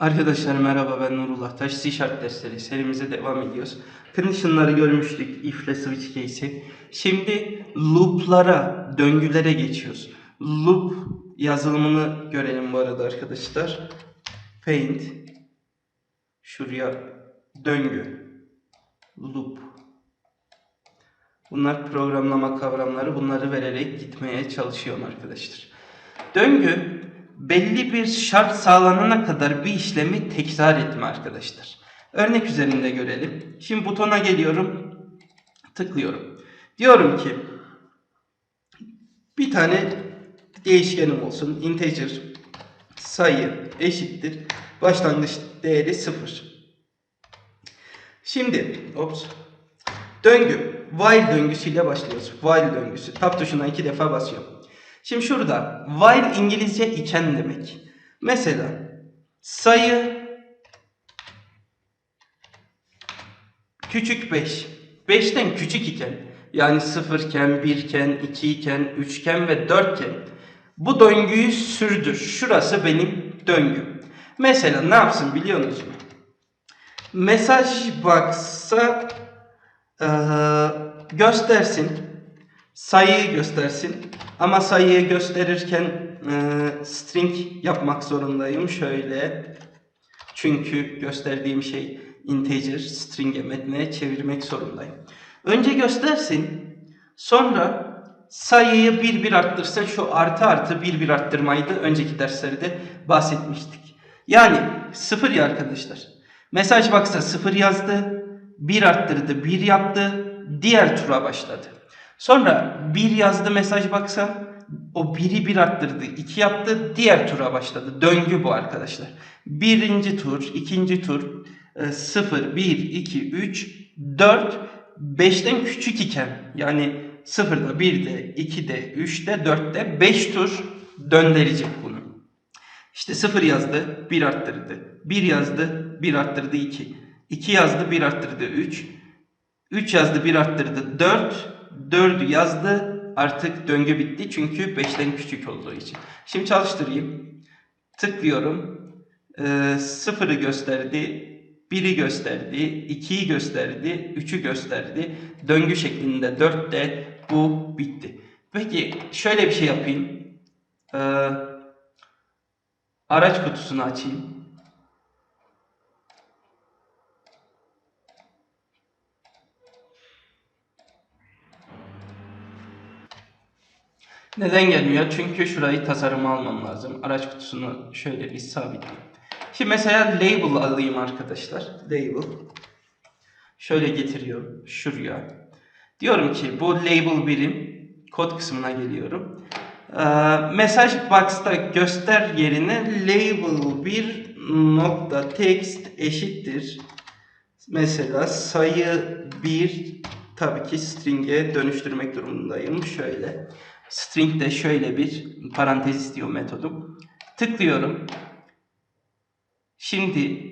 Arkadaşlar merhaba ben Nurullah Taş. C Sharp dersleri serimize devam ediyoruz. Condition'ları görmüştük. If ile switch case'i. Şimdi loop'lara, döngülere geçiyoruz. Loop yazılımını görelim bu arada arkadaşlar. Paint. Şuraya döngü. Loop. Bunlar programlama kavramları. Bunları vererek gitmeye çalışıyorum arkadaşlar. Döngü belli bir şart sağlanana kadar bir işlemi tekrar etme arkadaşlar. Örnek üzerinde görelim. Şimdi butona geliyorum. Tıklıyorum. Diyorum ki bir tane değişkenim olsun. Integer sayı eşittir. Başlangıç değeri 0. Şimdi ops, döngü while döngüsüyle başlıyoruz. While döngüsü. Tab tuşuna iki defa basıyorum. Şimdi şurada while İngilizce iken demek. Mesela sayı küçük 5. 5'ten küçük iken yani 0 iken, 1 iken, 2 iken, 3 iken ve 4 iken bu döngüyü sürdür. Şurası benim döngüm. Mesela ne yapsın biliyor musun? Mesaj box'a eee, göstersin sayıyı göstersin. Ama sayıyı gösterirken e, string yapmak zorundayım. Şöyle. Çünkü gösterdiğim şey integer string'e metne çevirmek zorundayım. Önce göstersin. Sonra sayıyı bir bir arttırsın. Şu artı artı bir bir arttırmaydı. Önceki derslerde bahsetmiştik. Yani sıfır ya arkadaşlar. Mesaj baksa sıfır yazdı. Bir arttırdı, bir yaptı. Diğer tura başladı. Sonra bir yazdı mesaj baksa o biri bir arttırdı, iki yaptı, diğer tura başladı. Döngü bu arkadaşlar. Birinci tur, ikinci tur, e, sıfır, bir, iki, üç, dört, beşten küçük iken yani sıfırda, birde, ikide, üçte, dörtte, beş tur döndürecek bunu. İşte sıfır yazdı, bir arttırdı. Bir yazdı, bir arttırdı, iki. İki yazdı, bir arttırdı, üç. 3 yazdı 1 arttırdı 4. 4'ü yazdı artık döngü bitti çünkü 5'ten küçük olduğu için. Şimdi çalıştırayım. Tıklıyorum. Ee, 0'ı gösterdi. 1'i gösterdi. 2'yi gösterdi. 3'ü gösterdi. Döngü şeklinde 4'te bu bitti. Peki şöyle bir şey yapayım. Ee, araç kutusunu açayım. Neden gelmiyor? Çünkü şurayı tasarıma almam lazım. Araç kutusunu şöyle bir sabitleyeyim. Şimdi mesela label alayım arkadaşlar. Label. Şöyle getiriyorum şuraya. Diyorum ki bu label birim kod kısmına geliyorum. Ee, mesaj box'ta göster yerine label bir nokta text eşittir. Mesela sayı 1 tabii ki string'e dönüştürmek durumundayım. Şöyle. String de şöyle bir parantez istiyor metodum. Tıklıyorum. Şimdi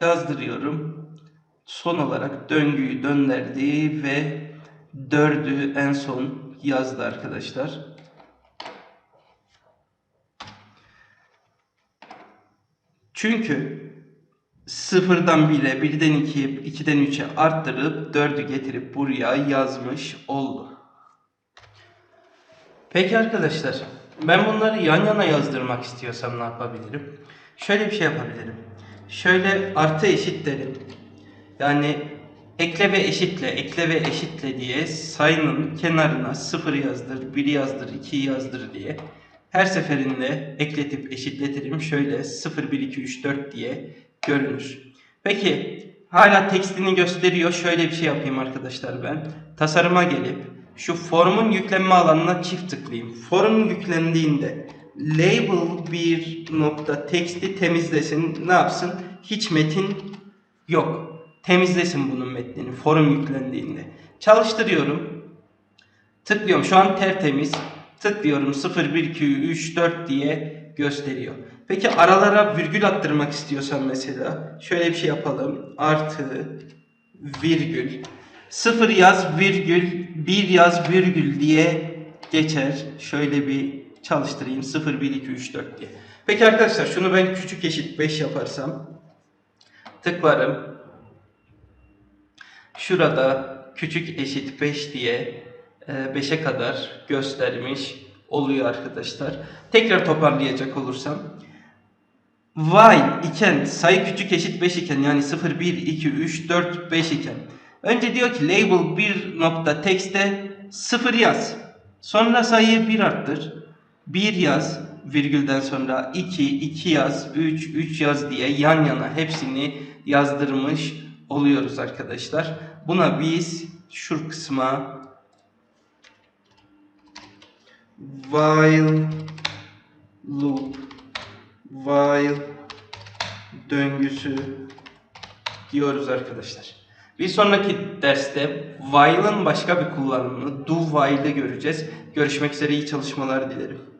yazdırıyorum. Son olarak döngüyü döndürdü ve dördü en son yazdı arkadaşlar. Çünkü sıfırdan 1'e, birden 2'ye, 2'den 3'e arttırıp 4'ü getirip buraya yazmış oldu. Peki arkadaşlar, ben bunları yan yana yazdırmak istiyorsam ne yapabilirim? Şöyle bir şey yapabilirim. Şöyle artı eşit derim. Yani ekle ve eşitle, ekle ve eşitle diye sayının kenarına 0 yazdır, 1 yazdır, 2 yazdır diye her seferinde ekletip eşitletirim. Şöyle 0, 1, 2, 3, 4 diye görünür. Peki hala tekstini gösteriyor. Şöyle bir şey yapayım arkadaşlar ben. Tasarıma gelip şu formun yüklenme alanına çift tıklayayım. Form yüklendiğinde label bir nokta teksti temizlesin. Ne yapsın? Hiç metin yok. Temizlesin bunun metnini form yüklendiğinde. Çalıştırıyorum. Tıklıyorum. Şu an tertemiz. Tıklıyorum 0, 1, 2, 3, 4 diye gösteriyor. Peki aralara virgül attırmak istiyorsan mesela şöyle bir şey yapalım. Artı virgül 0 yaz virgül 1 yaz virgül diye geçer. Şöyle bir çalıştırayım 0, 1, 2, 3, 4 diye. Peki arkadaşlar şunu ben küçük eşit 5 yaparsam tıklarım. Şurada küçük eşit 5 diye 5'e kadar göstermiş oluyor arkadaşlar. Tekrar toparlayacak olursam while iken sayı küçük eşit 5 iken yani 0 1 2 3 4 5 iken önce diyor ki label 1 nokta text'te 0 yaz. Sonra sayıyı 1 arttır. 1 yaz virgülden sonra 2 2 yaz 3 3 yaz diye yan yana hepsini yazdırmış oluyoruz arkadaşlar. Buna biz şu kısma while loop while döngüsü diyoruz arkadaşlar. Bir sonraki derste while'ın başka bir kullanımını do while'ı göreceğiz. Görüşmek üzere iyi çalışmalar dilerim.